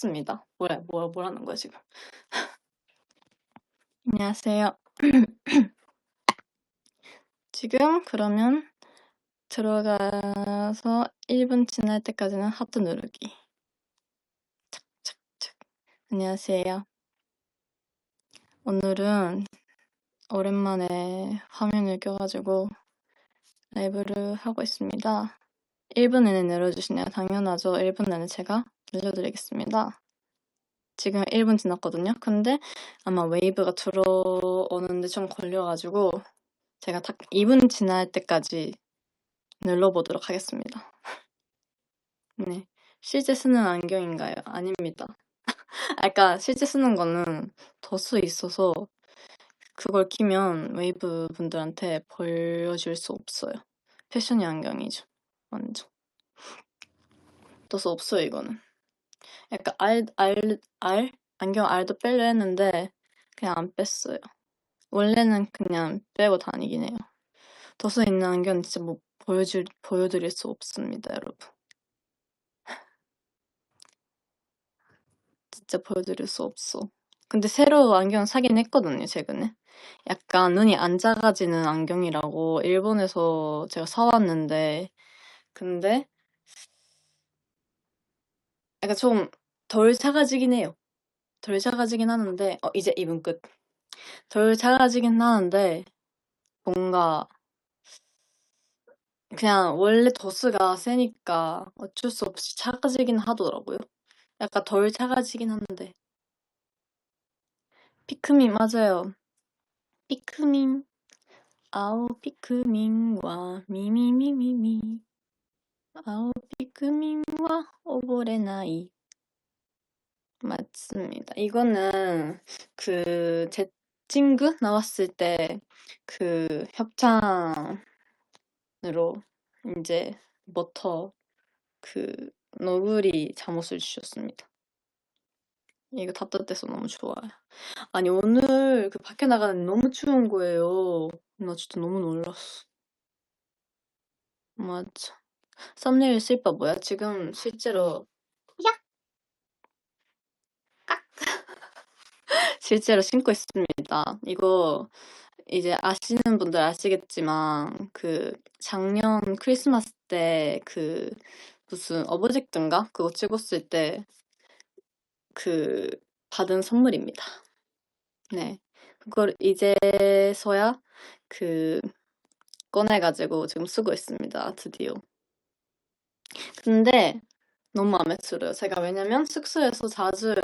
했습니다. 뭐야, 뭐야, 뭐라는 거야, 지금. 안녕하세요. 지금 그러면 들어가서 1분 지날 때까지는 하트 누르기. 착착착. 안녕하세요. 오늘은 오랜만에 화면을 껴가지고 라이브를 하고 있습니다. 1분 내내 내려주시네요. 당연하죠. 1분 내내 제가 늘려드리겠습니다. 지금 1분 지났거든요. 근데 아마 웨이브가 들어오는데 좀 걸려가지고 제가 딱 2분 지날 때까지 눌러보도록 하겠습니다. 네. 실제 쓰는 안경인가요? 아닙니다. 아까 실제 쓰는 거는 덧수 있어서 그걸 끼면 웨이브 분들한테 보여줄 수 없어요. 패션이 안경이죠. 완전. 덧수 없어요, 이거는. 약간 알, 알, 알? 안경 알도 빼려 했는데 그냥 안 뺐어요. 원래는 그냥 빼고 다니긴 해요. 덧수 있는 안경은 진짜 뭐 보여줄, 보여드릴 수 없습니다, 여러분. 진짜 보여드릴 수 없어. 근데 새로 안경 사긴 했거든요, 최근에. 약간 눈이 안 작아지는 안경이라고 일본에서 제가 사왔는데, 근데 약간 좀 덜 작아지긴 해요. 덜 작아지긴 하는데, 어, 이제 입은 끝. 덜 작아지긴 하는데, 뭔가, 그냥 원래 도수가 세니까 어쩔 수 없이 작아지긴 하더라고요. 약간 덜 작아지긴 한데. 피크민, 맞아요. 피크민. 아오, 피크민과 미미미미미. 아오, 피크민과 오보레나이. 맞습니다. 이거는 그, 제 친구 나왔을 때 그 협찬으로 이제 버터 그 너구리 잠옷을 주셨습니다. 이거 따뜻해서 너무 좋아요. 아니 오늘 그 밖에 나가는 너무 추운 거예요. 나 진짜 너무 놀랐어. 맞아. 썸네일 실밥 뭐야? 지금 실제로 야! 깍! 실제로 신고 있습니다. 이거 이제 아시는 분들 아시겠지만 그 작년 크리스마스 때 그 무슨 어버젝트인가 그거 찍었을 때 그 받은 선물입니다. 네. 그걸 이제서야 그 꺼내가지고 지금 쓰고 있습니다. 드디어. 근데 너무 마음에 들어요. 제가 왜냐면 숙소에서 자주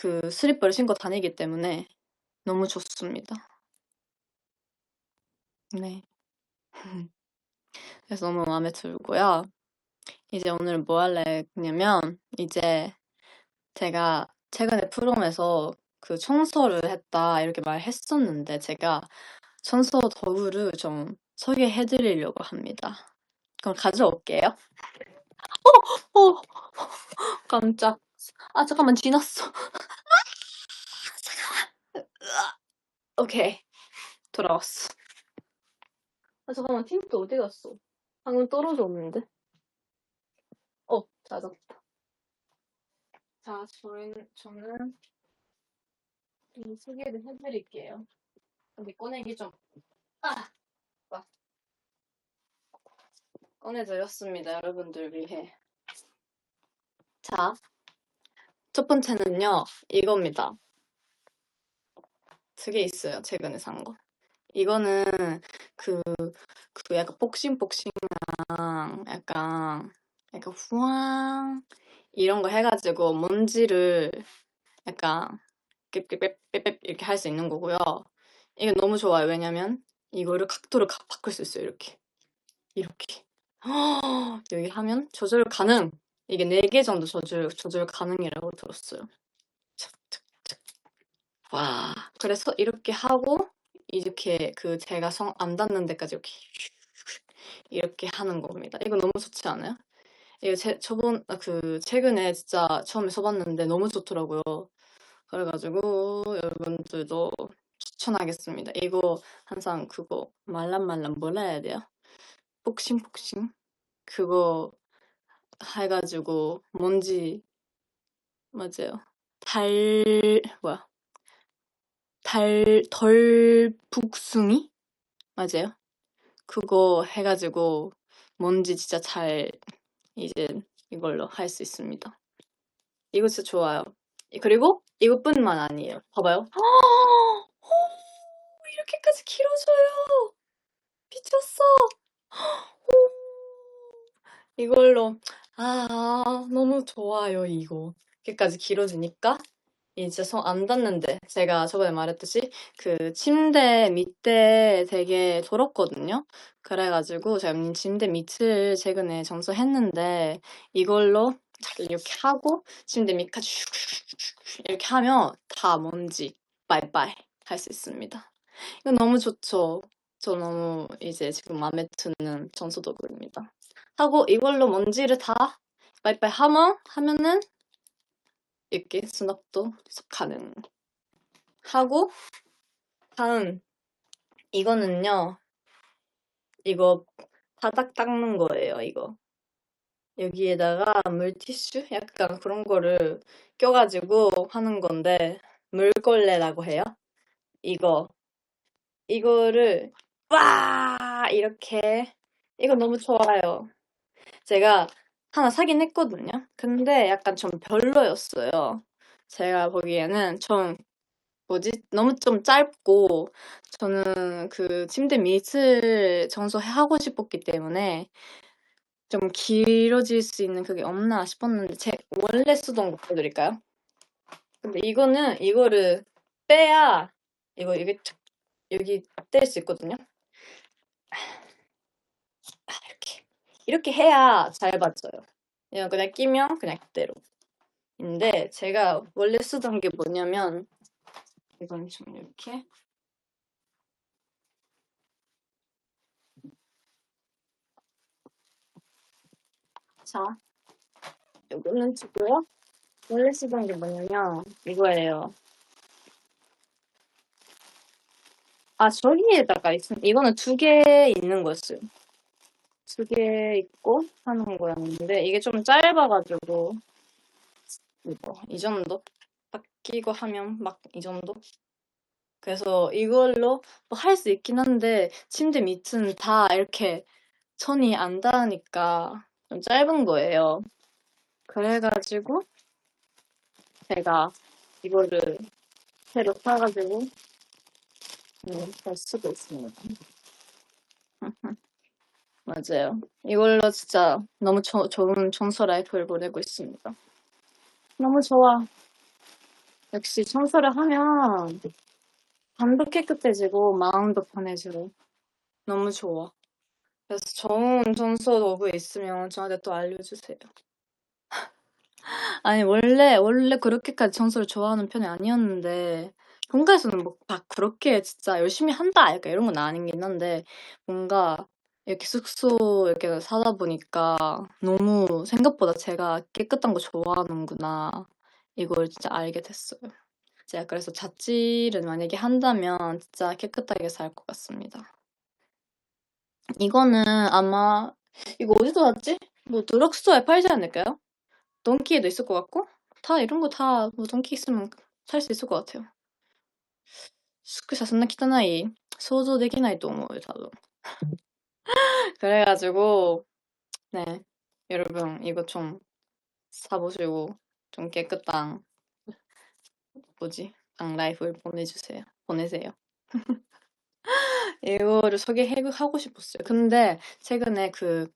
그 슬리퍼를 신고 다니기 때문에 너무 좋습니다. 네. 그래서 너무 마음에 들고요. 이제 오늘 뭐 할래 냐면 이제 제가 최근에 프롬에서 그 청소를 했다 이렇게 말했었는데 제가 청소 도구를 좀 소개해 드리려고 합니다. 그럼 가져올게요. 어, 어, 깜짝. 아 잠깐만 지났어. 아, 잠깐만. 오케이 돌아왔어. 아 잠깐만 틴트 어디 갔어? 방금 떨어졌는데. 어 찾았다. 자 저희는 저는 이 소개를 해드릴게요. 근데 꺼내기 좀 아. 와. 꺼내드렸습니다 여러분들 위해. 자, 첫 번째는요, 이겁니다. 두 개 있어요, 최근에 산 거. 이거는 그, 그 약간 복싱복싱한 약간, 약간 후앙, 이런 거 해가지고 먼지를 약간, 빽빽빽빽 이렇게 할 수 있는 거고요. 이게 너무 좋아요. 왜냐면 이거를 각도를 가- 바꿀 수 있어요, 이렇게. 이렇게. 여기 하면 조절 가능! 이게 4개 정도 조절, 조절 가능이라고 들었어요. 와. 그래서 이렇게 하고, 이렇게 그 제가 성 안 닿는 데까지 이렇게 이렇게 하는 겁니다. 이거 너무 좋지 않아요? 이거 제, 저번, 아, 그, 최근에 진짜 처음에 써봤는데 너무 좋더라고요. 그래가지고 여러분들도 추천하겠습니다. 이거 항상 그거 말랑말랑 뭐라 해야 돼요? 폭싱폭싱? 그거 해가지고 먼지 맞아요. 달, 뭐야. 달, 덜북숭이? 맞아요. 그거 해가지고 뭔지 진짜 잘 이제 이걸로 할 수 있습니다. 이거 진짜 좋아요. 그리고 이것뿐만 아니에요. 봐봐요. 이렇게까지 길어져요. 미쳤어. 이걸로 아 너무 좋아요 이거. 이렇게까지 길어지니까 이제 손 안 닿는데 제가 저번에 말했듯이 그 침대 밑에 되게 더럽거든요. 그래가지고 제가 침대 밑을 최근에 청소했는데 이걸로 이렇게 하고 침대 밑까지 이렇게 하면 다 먼지 빠이빠이 할 수 있습니다. 이거 너무 좋죠. 저 너무 이제 지금 마음에 드는 청소 도구입니다. 하고 이걸로 먼지를 다 빠이빠이 하면 하면은 이렇게 수납도 가능. 하고 다음 이거는요. 이거 바닥 닦는 거예요. 이거 여기에다가 물티슈 약간 그런 거를 껴가지고 하는 건데 물걸레라고 해요. 이거 이거를 와 이렇게 이거 너무 좋아요. 제가 하나 사긴 했거든요. 근데 약간 좀 별로였어요. 제가 보기에는 좀 뭐지? 너무 좀 짧고 저는 그 침대 밑을 청소하고 싶었기 때문에 좀 길어질 수 있는 그게 없나 싶었는데 제 원래 쓰던 거 보여드릴까요? 근데 이거는 이거를 빼야 이거 이게 여기 뗄 수 있거든요. 아, 이렇게 해야 잘 받쳐요. 그냥 그냥 끼면 그냥 그대로. 인데 제가 원래 쓰던 게 뭐냐면 이건 좀 이렇게 자 이거는 지고요. 원래 쓰던 게 뭐냐면 이거예요. 아 저기에다가 있 이거는 두 개 있는 거였어요. 두 개 있고 하는 거였는데 이게 좀 짧아가지고 이거 이 정도 딱 끼고 하면 막 이 정도 그래서 이걸로 뭐 할 수 있긴 한데 침대 밑은 다 이렇게 천이 안 닿으니까 좀 짧은 거예요. 그래가지고 제가 이거를 새로 사가지고 음, 잘 쓰고 있습니다. 맞아요. 이걸로 진짜 너무 저, 좋은 청소 라이프를 보내고 있습니다. 너무 좋아. 역시 청소를 하면 밤도 깨끗해지고 마음도 편해지고 너무 좋아. 그래서 좋은 청소 도구 있으면 저한테 또 알려주세요. 아니 원래 원래 그렇게까지 청소를 좋아하는 편이 아니었는데 본가에서는 뭐 막 그렇게 진짜 열심히 한다 약간 이런 건 아니긴 한데 뭔가 이렇게 숙소 이렇게 사다 보니까 너무 생각보다 제가 깨끗한 거 좋아하는구나 이걸 진짜 알게 됐어요. 제가 그래서 자취를 만약에 한다면 진짜 깨끗하게 살 것 같습니다. 이거는 아마 이거 어디서 샀지? 뭐 드럭스토어에 팔지 않을까요? 던키에도 있을 것 같고 다 이런 거 다 뭐 던키 있으면 살 수 있을 것 같아요. 宿舎そんな汚い想像できないと思うよ多分 그래가지고 네 여러분 이거 좀 사보시고 좀 깨끗한 뭐지? 방 라이프를 보내주세요. 보내세요. 이거를 소개하고 싶었어요. 근데 최근에 그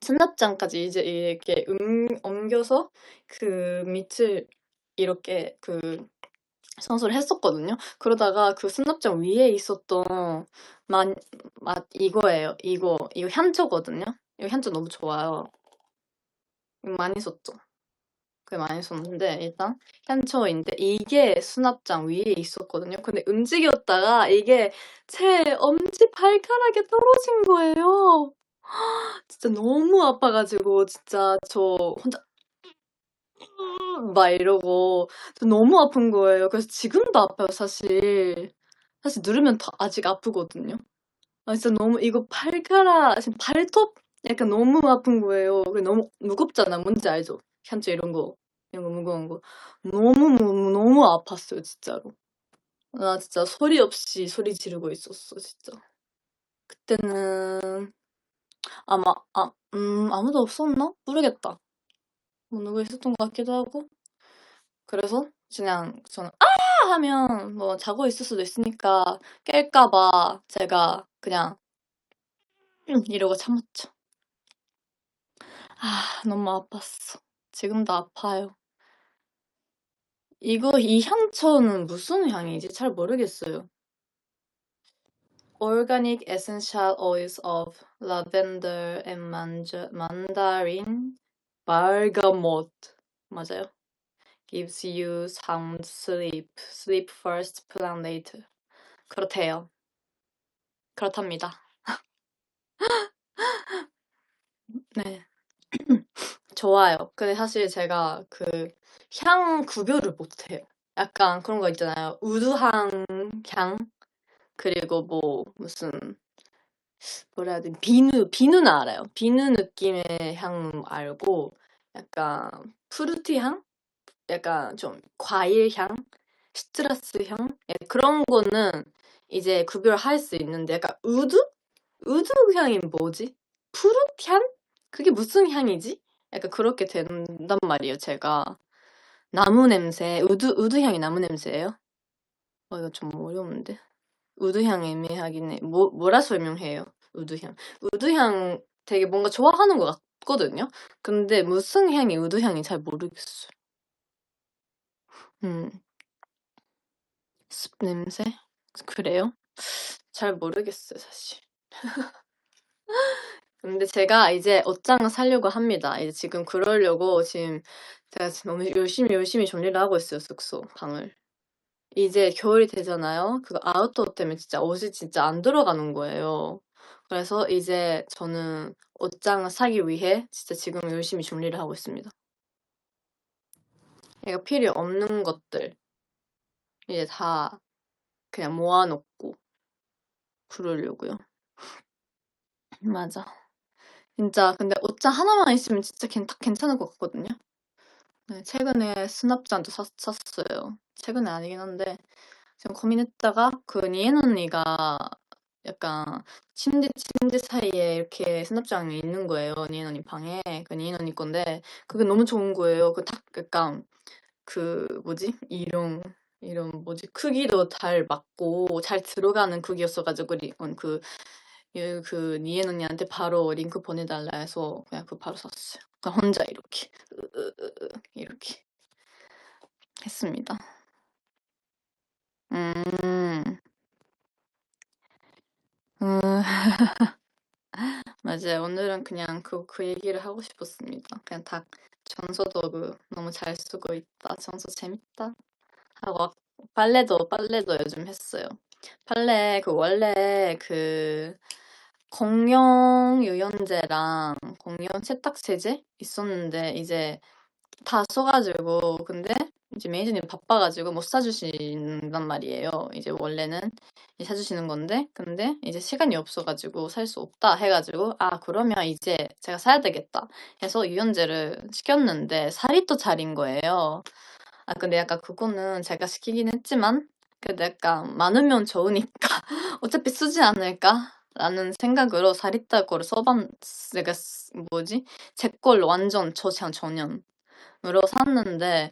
수납장까지 이제 이렇게 음, 옮겨서 그 밑을 이렇게 그 청소를 했었거든요. 그러다가 그 수납장 위에 있었던 맛, 맛 이거예요. 이거 이거 향초거든요. 이거 향초 너무 좋아요. 이거 많이 썼죠. 그 많이 썼는데 일단 향초인데 이게 수납장 위에 있었거든요. 근데 움직였다가 이게 제 엄지 발가락에 떨어진 거예요. 진짜 너무 아파가지고 진짜 저 혼자 막 이러고 너무 아픈 거예요. 그래서 지금도 아파요, 사실. 사실 누르면 더 아직 아프거든요. 아, 진짜 너무 이거 발가락, 지금 발톱 약간 너무 아픈 거예요. 너무 무겁잖아. 뭔지 알죠? 현재 이런 거. 이런 거 무거운 거. 너무, 너무, 너무 아팠어요, 진짜로. 나 진짜 소리 없이 소리 지르고 있었어, 진짜. 그때는, 아마, 아, 음, 아무도 없었나? 모르겠다. 뭐 누구 있었던 것 같기도 하고. 그래서 그냥 저는 아 하면 뭐 자고 있을 수도 있으니까 깰까봐 제가 그냥 음, 이러고 참았죠. 아 너무 아팠어. 지금도 아파요. 이거 이 향초는 무슨 향이지? 잘 모르겠어요. Organic essential oils of lavender and mandarin bergamot 맞아요? gives you sound sleep. sleep first, plan later. 그렇대요. 그렇답니다. 네. 좋아요. 근데 사실 제가 그 향 구별을 못해요. 약간 그런 거 있잖아요. 우드향 향 그리고 뭐 무슨 뭐라 해야 돼 비누 비누는 알아요. 비누 느낌의 향 알고 약간 프루티 향 약간 좀 과일 향 시트러스 향 예, 그런 거는 이제 구별할 수 있는데 약간 우드 우드 향이 뭐지? 푸르 향? 그게 무슨 향이지? 약간 그렇게 된단 말이에요, 제가. 나무 냄새, 우드, 우드 향이 나무 냄새예요? 어, 이거 좀 어려운데. 우드 향 애매하긴 해. 뭐, 뭐라 설명해요? 우드 향. 우드 향 되게 뭔가 좋아하는 것 같 거든요? 근데 무슨 향이 우드 향이 잘 모르겠어요. 음. 습 냄새? 그래요? 잘 모르겠어요, 사실. 근데 제가 이제 옷장을 사려고 합니다. 이제 지금 그러려고 지금 제가 지금 너무 열심히 열심히 정리를 하고 있어요, 숙소 방을. 이제 겨울이 되잖아요. 그거 아웃도어 때문에 진짜 옷이 진짜 안 들어가는 거예요. 그래서 이제 저는 옷장을 사기 위해 진짜 지금 열심히 정리를 하고 있습니다. 얘가 필요 없는 것들 이제 다 그냥 모아놓고 그러려고요. 맞아. 진짜 근데 옷장 하나만 있으면 진짜 괜, 괜찮을 것 같거든요. 네, 최근에 수납장도 샀, 샀어요. 최근에 아니긴 한데 지금 고민했다가 그 니엔 언니가 약간 침대 침대 사이에 이렇게 수납장이 있는 거예요. 니엔 언니 방에 그 니엔 언니 건데 그게 너무 좋은 거예요. 그 딱 약간 그 뭐지 이런 이런 뭐지 크기도 잘 맞고 잘 들어가는 크기였어가지고 그 예, 그 니엔 언니한테 바로 링크 보내달라 해서 그냥 그 바로 샀어요. 그냥 혼자 이렇게 이렇게 했습니다. 음, 음, 맞아요. 오늘은 그냥 그, 그 얘기를 하고 싶었습니다. 그냥 다 전소도 그 너무 잘 쓰고 있다. 전소 재밌다. 하고 빨래도 빨래도 요즘 했어요. 빨래 그 원래 그 공용 유연제랑 공용 세탁세제 있었는데 이제 다 써가지고 근데 이제 매니저님 바빠가지고 못 사주신단 말이에요. 이제 원래는 사주시는 건데 근데 이제 시간이 없어가지고 살 수 없다 해가지고 아 그러면 이제 제가 사야 되겠다 해서 유연제를 시켰는데 살이 또 잘인 거예요. 아 근데 약간 그거는 제가 시키긴 했지만 그래도 약간 많으면 좋으니까 어차피 쓰지 않을까 라는 생각으로 거를 써봤, 내가 뭐지? 제 걸 완전 저장 전년 으로 샀는데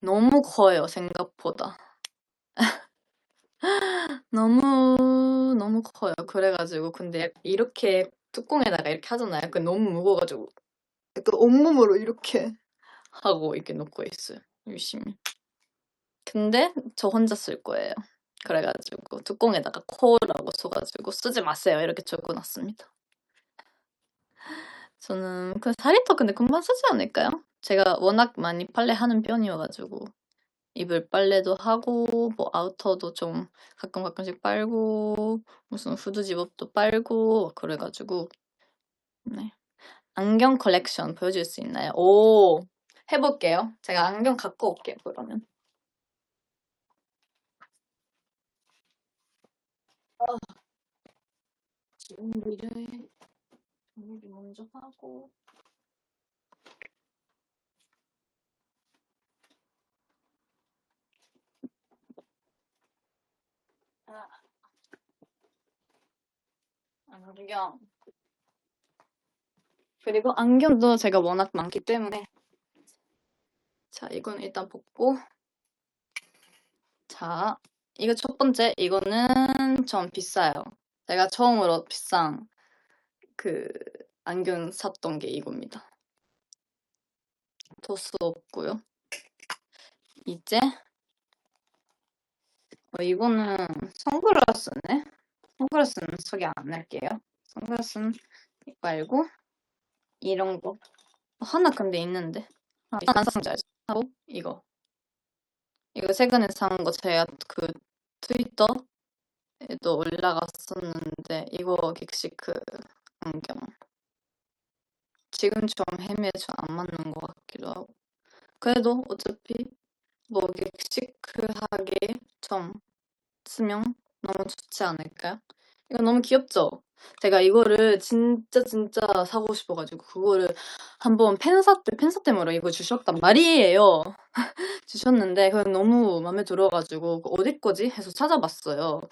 너무 커요, 생각보다. 너무, 너무 커요. 그래가지고, 근데 이렇게 뚜껑에다가 이렇게 하잖아요. 그 너무 무거워가지고, 약간 온몸으로 이렇게 하고 이렇게 놓고 있어요. 열심히. 근데 저 혼자 쓸 거예요. 그래가지고 뚜껑에다가 코라고 써가지고 쓰지 마세요 이렇게 적어놨습니다. 저는 그 4리터 근데 금방 쓰지 않을까요? 제가 워낙 많이 빨래하는 편이어가지고 이불 빨래도 하고 뭐 아우터도 좀 가끔 가끔씩 빨고 무슨 후드 집업도 빨고 그래가지고 네 안경 컬렉션 보여줄 수 있나요? 오 해볼게요. 제가 안경 갖고 올게요 그러면. 준비를 정리 먼저 하고. 아, 안경. 그리고 안경도 제가 워낙 많기 때문에. 자 이건 일단 벗고. 자 이거 첫 번째. 이거는 전 비싸요. 제가 처음으로 비싼 그 안경 샀던 게 이겁니다. 도수 없고요. 이제 어, 이거는 선글라스네. 선글라스는 소개 안 할게요. 선글라스는 말고 이런 거 하나 근데 있는데 아, 안 샀는지 알죠? 하고 이거 이거 최근에 산 거 제가 그 트위터에도 올라갔었는데 이거 긱시크 안경 지금 좀 헤매져 안 맞는 것 같기도 하고 그래도 어차피 뭐 긱시크하게 좀 쓰면 너무 좋지 않을까요? 이거 너무 귀엽죠? 제가 이거를 진짜 진짜 사고 싶어가지고 그거를 한번 팬사 때 팬사템으로 이거 주셨단 말이에요. 주셨는데 그건 너무 마음에 들어가지고 그 어디 거지 해서 찾아봤어요.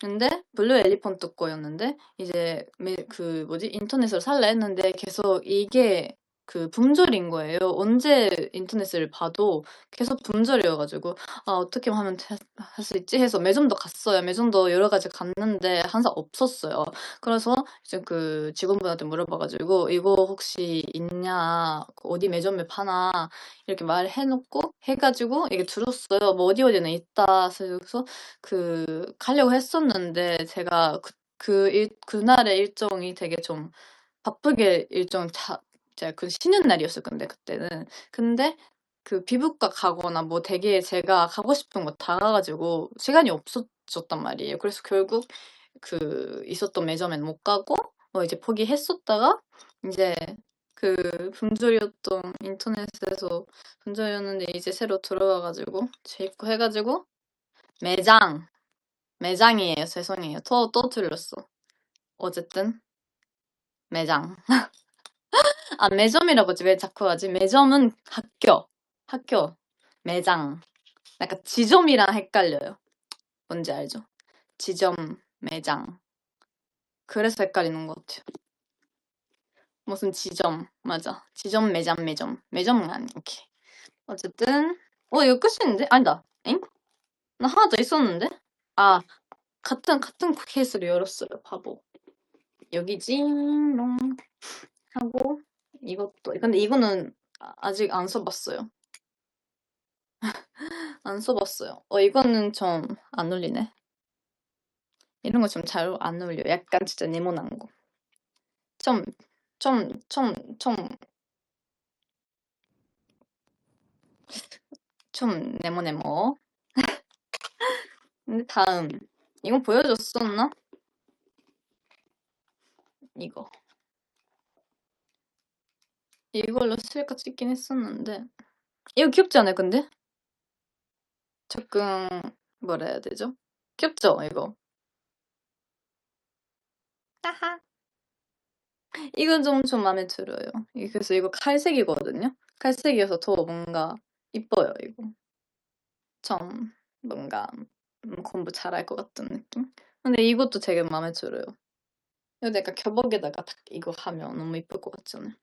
근데 블루 엘리펀트 거였는데 이제 매- 그 뭐지? 인터넷으로 살래 했는데 계속 이게 그 품절인 거예요. 언제 인터넷을 봐도 계속 품절이어가지고 아 어떻게 하면 할 수 있지 해서 매점도 갔어요. 매점도 여러 가지 갔는데 항상 없었어요. 그래서 이제 그 직원분한테 물어봐가지고 이거 혹시 있냐 그 어디 매점에 파나 이렇게 말해놓고 해가지고 이게 들었어요. 뭐 어디 어디는 있다. 그래서 그 가려고 했었는데 제가 그, 그 일, 그날의 일정이 되게 좀 바쁘게 일정 자, 제가 그 쉬는 날이었을 건데 그때는 근데 그 피부과 가거나 뭐 되게 제가 가고 싶은 거 다 가가지고 시간이 없었단 말이에요. 그래서 결국 그 있었던 매점엔 못 가고 뭐 이제 포기했었다가 이제 그 품절이었던 인터넷에서 품절이었는데 이제 새로 들어와가지고 재입고 해가지고 매장 매장이에요. 죄송해요. 또, 또 틀렸어. 어쨌든 매장. 아 매점이라고 왜 자꾸 하지? 매점은 학교. 학교. 매장. 약간 지점이랑 헷갈려요. 뭔지 알죠? 지점, 매장. 그래서 헷갈리는 것 같아요. 무슨 지점. 맞아. 지점, 매장, 매점. 매점은 아니게. 어쨌든. 어, 이거 끝인데? 아니다. 엥? 나 하나 더 있었는데? 아, 같은, 같은 케이스로 열었어요. 바보. 여기지 롱. 하고, 이것도. 근데 이거는 아- 아직 안 써봤어요. 안 써봤어요. 어, 이거는 좀안 어울리네. 이런 거 좀 잘 안 어울려. 약간 진짜 네모난 거. 좀, 좀, 좀, 좀, 좀 네모네모. 근데 다음. 이거 보여줬었나? 이거. 이걸로 셀카 찍긴 했었는데. 이거 귀엽지 않아요, 근데? 조금, 뭐라 해야 되죠? 귀엽죠, 이거? 하하. 이건 좀, 좀 마음에 들어요. 이- 그래서 이거 칼색이거든요? 칼색이어서 더 뭔가 이뻐요, 이거. 좀, 뭔가, 음, 공부 잘할 것 같은 느낌? 근데 이것도 되게 마음에 들어요. 이거 약간 교복에다가 딱 이거 하면 너무 이쁠 것 같잖아요.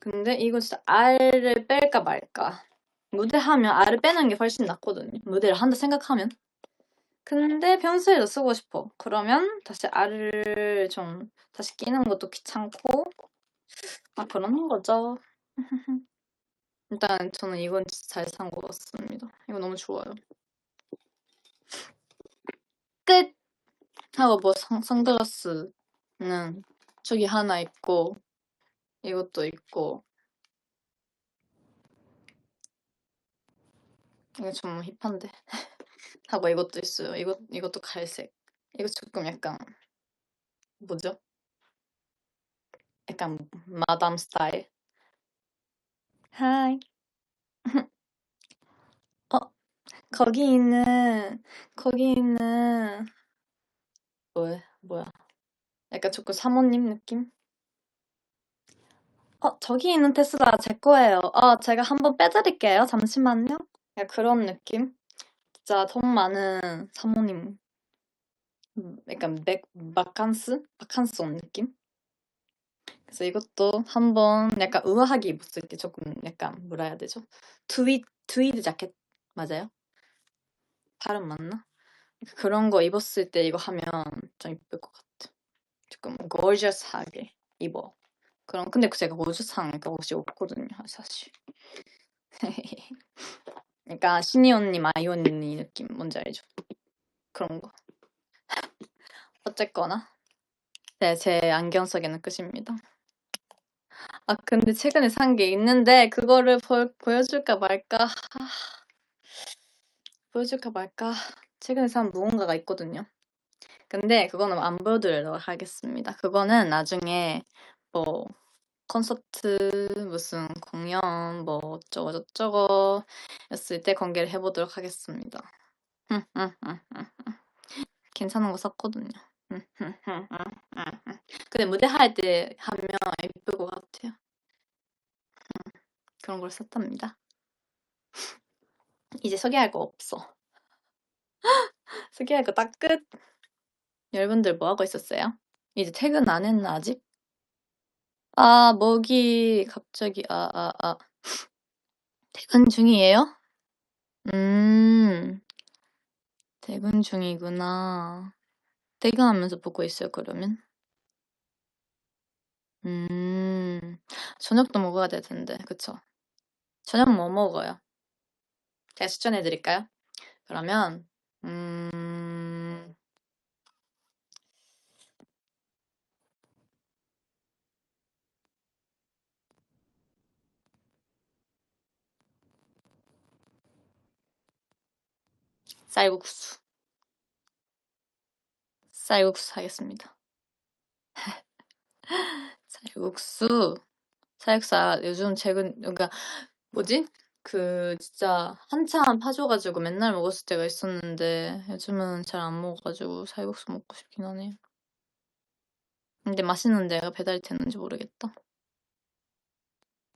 근데 이거 진짜 알을 뺄까 말까. 무대하면 알을 빼는 게 훨씬 낫거든요. 무대를 한다 생각하면. 근데 평소에도 쓰고 싶어. 그러면 다시 알을 좀 다시 끼는 것도 귀찮고 아 그러는 거죠. 일단 저는 이건 잘 산 것 같습니다. 이거 너무 좋아요. 끝! 하고 뭐 선, 선글라스는 저기 하나 있고 이것도 있고 이거 좀 힙한데 하고 이것도 있어요. 이것 이것도 갈색. 이거 조금 약간 뭐죠? 약간 마담 스타일. 하이. 어 거기 있는 거기 있는 뭐야 뭐야? 약간 조금 사모님 느낌? 어 저기 있는 테슬라 제 거예요. 어 제가 한번 빼드릴게요. 잠시만요. 약간 그런 느낌? 진짜 돈 많은 사모님. 음, 약간 백, 바캉스? 바캉스 온 느낌? 그래서 이것도 한번 약간 우아하게 입었을 때 조금 약간 뭐라 해야 되죠? 트위, 트위드 자켓 맞아요? 발음 맞나? 그런 거 입었을 때 이거 하면 좀 이쁠 것 같아. 조금 gorgeous하게 입어. 그럼 근데 제가 gorgeous한 옷이 없거든요, 사실. 그러니까 신이 언니, 마이 언니 느낌 뭔지 알죠? 그런 거. 어쨌거나 네, 제 안경 속에는 끝입니다. 아 근데 최근에 산 게 있는데 그거를 보, 보여줄까 말까 아, 보여줄까 말까 최근에 산 무언가가 있거든요. 근데 그거는 안 보여드리도록 하겠습니다. 그거는 나중에 뭐 콘서트 무슨 공연 뭐 어쩌고 저쩌고 였을 때 공개를 해보도록 하겠습니다. 괜찮은 거 샀거든요. 근데 무대 할 때 하면 예쁠 것 같아요. 그런 걸 샀답니다. 이제 소개할 거 없어. 소개할 거 딱 끝. 여러분들 뭐 하고 있었어요? 이제 퇴근 안 했나 아직? 아, 목이 갑자기 아, 아, 아. 퇴근 중이에요? 음. 퇴근 중이구나. 퇴근하면서 보고 있어요, 그러면? 음. 저녁도 먹어야 될 텐데. 그쵸? 저녁 뭐 먹어요? 제가 추천해 드릴까요? 그러면 음. 쌀국수. 쌀국수 하겠습니다. 쌀국수. 쌀국수 아, 요즘 최근 그러니까 뭐지? 그 진짜 한참 파줘가지고 맨날 먹었을 때가 있었는데 요즘은 잘 안 먹어가지고 쌀국수 먹고 싶긴 하네요. 근데 맛있는 데가 배달이 되는지 모르겠다.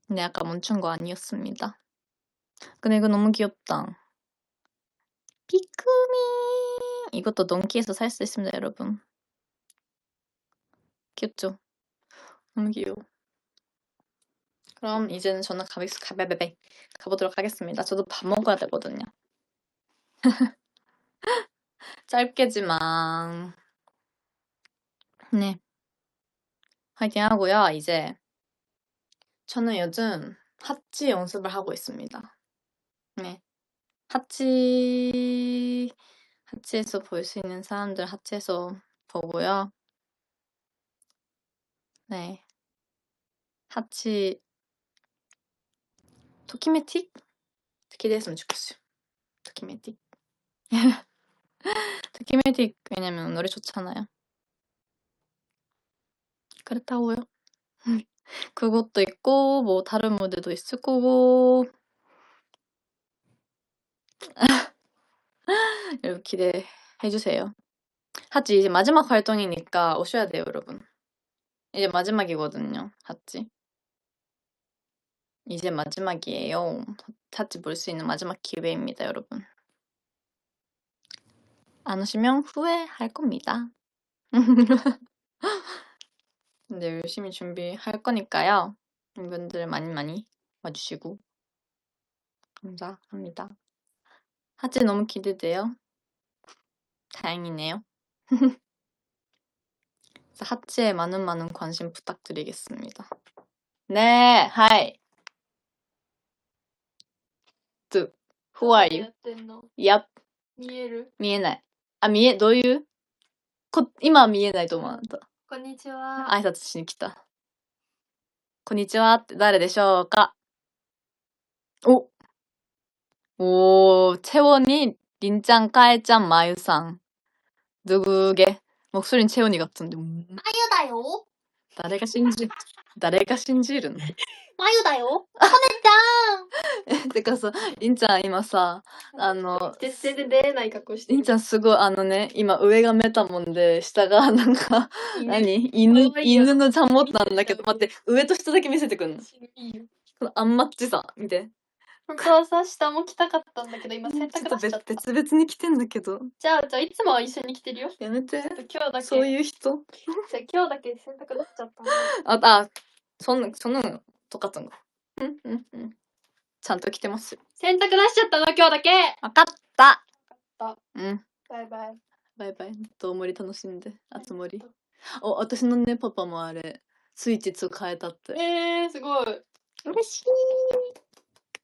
근데 아까 멈춘 거 아니었습니다. 근데 이거 너무 귀엽다. 피크미 이것도 넌키에서 살 수 있습니다, 여러분. 귀엽죠? 너무 귀여워. 그럼 이제는 저는 가ቤ, 가베베베 가보도록 하겠습니다. 저도 밥 먹어야 되거든요. 짧게지만 네 화이팅 하고요. 이제 저는 요즘 하치 연습을 하고 있습니다. 네 하치 하치에서 볼 수 있는 사람들 하치에서 보고요. 네 하치 토키메틱? 기대했으면 좋겠어요. 토키메틱. 토키메틱 왜냐면 노래 좋잖아요. 그렇다고요. 그것도 있고 뭐 다른 무대도 있을 거고 여러분 기대해 주세요. 하지 이제 마지막 활동이니까 오셔야 돼요, 여러분. 이제 마지막이거든요, 하지. 이제 마지막이에요. 하지 볼 수 있는 마지막 기회입니다, 여러분. 안 오시면 후회할 겁니다. 근데 열심히 준비할 거니까요. 여러분들 많이 많이 와주시고 감사합니다. 하지 너무 기대돼요. 다행이네요. 하치에 많은 많은 관심 부탁드리겠습니다. 네, 하이. to Who are you? やってんの Yep. 見える見えない。あ、見え、どういうこ、今は見えないと思うあなた。こんにちは。挨拶しに来た。こんにちはって誰でしょうかお 오, 채원이, 린짱, 까에짱, 마유상. 누구게? 목소리는 채원이 같은데. 음, マユだよ。 나래가 신지, 나래가 신지른. マユだよ。コネちゃん。てかさ、りんちゃん今さ、あの、全然出れない格好してりんちゃんすごいあのね、今上がメタモンで、下がなんか、何犬、可愛いよ犬のちゃんもったんだけど、待って、上と下だけ見せてくんの。いいよ。このアンマッチさ、見て。 本当はさ、下も着たかったんだけど、今洗ちょっと濯出しちゃった。別々に来てんだけど。じゃあ、じゃあ、いつもは一緒に着てるよ。やめて。今日だけ。そういう人？じゃあ今日だけ洗濯出しちゃったの。あ、あ、そんな、そんなの、とかったんだ。うん、うん、うん。ちゃんと来てますよ。洗濯出しちゃったの、今日だけ。わかったたうん。バイバイ。バイバイ。どうもり楽しんで。あつ森。お、私のね、パパもあれ、スイッチ2変えたって。えー、すごい。嬉しい っ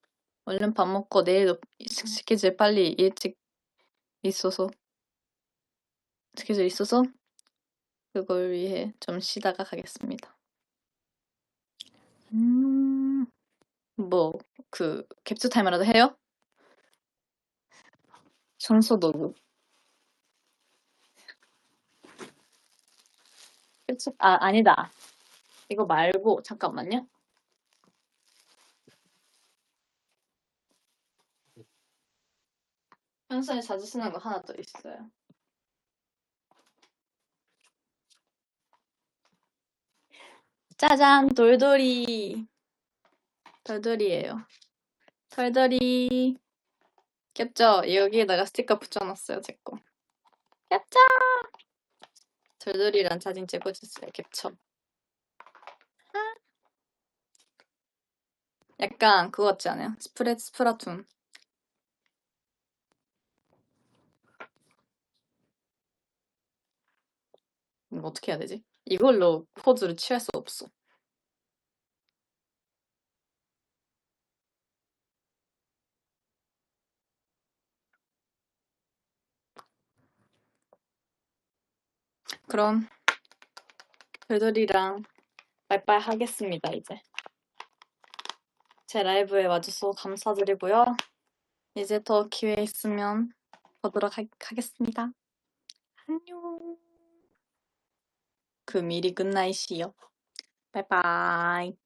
얼른 밥 먹고 내일도 스- 스케줄 빨리 일찍 있어서 스케줄 있어서 그걸 위해 좀 쉬다가 가겠습니다. 음, 뭐, 그, 캡처 타임이라도 해요? 청소 도구. 캡처, 아, 아니다. 이거 말고, 잠깐만요. 평소에 자주 쓰는 거 하나 더 있어요. 짜잔, 돌돌이. 돌돌이에요. 돌돌이. 캡처. 여기에다가 스티커 붙여놨어요, 제 거. 캡처! 돌돌이랑 사진 찍어줬어요, 캡처. 아. 약간 그거 같지 않아요? 스프레, 스프라툰. 이거 어떻게 해야 되지? 이걸로 포즈를 취할 수 없어. 그럼 별돌이랑 빠이빠이 하겠습니다, 이제. 제 라이브에 와줘서 감사드리고요. 이제 더 기회 있으면 보도록 하, 하겠습니다. 안녕. 그 미리 굿나잇이요. 바이바이.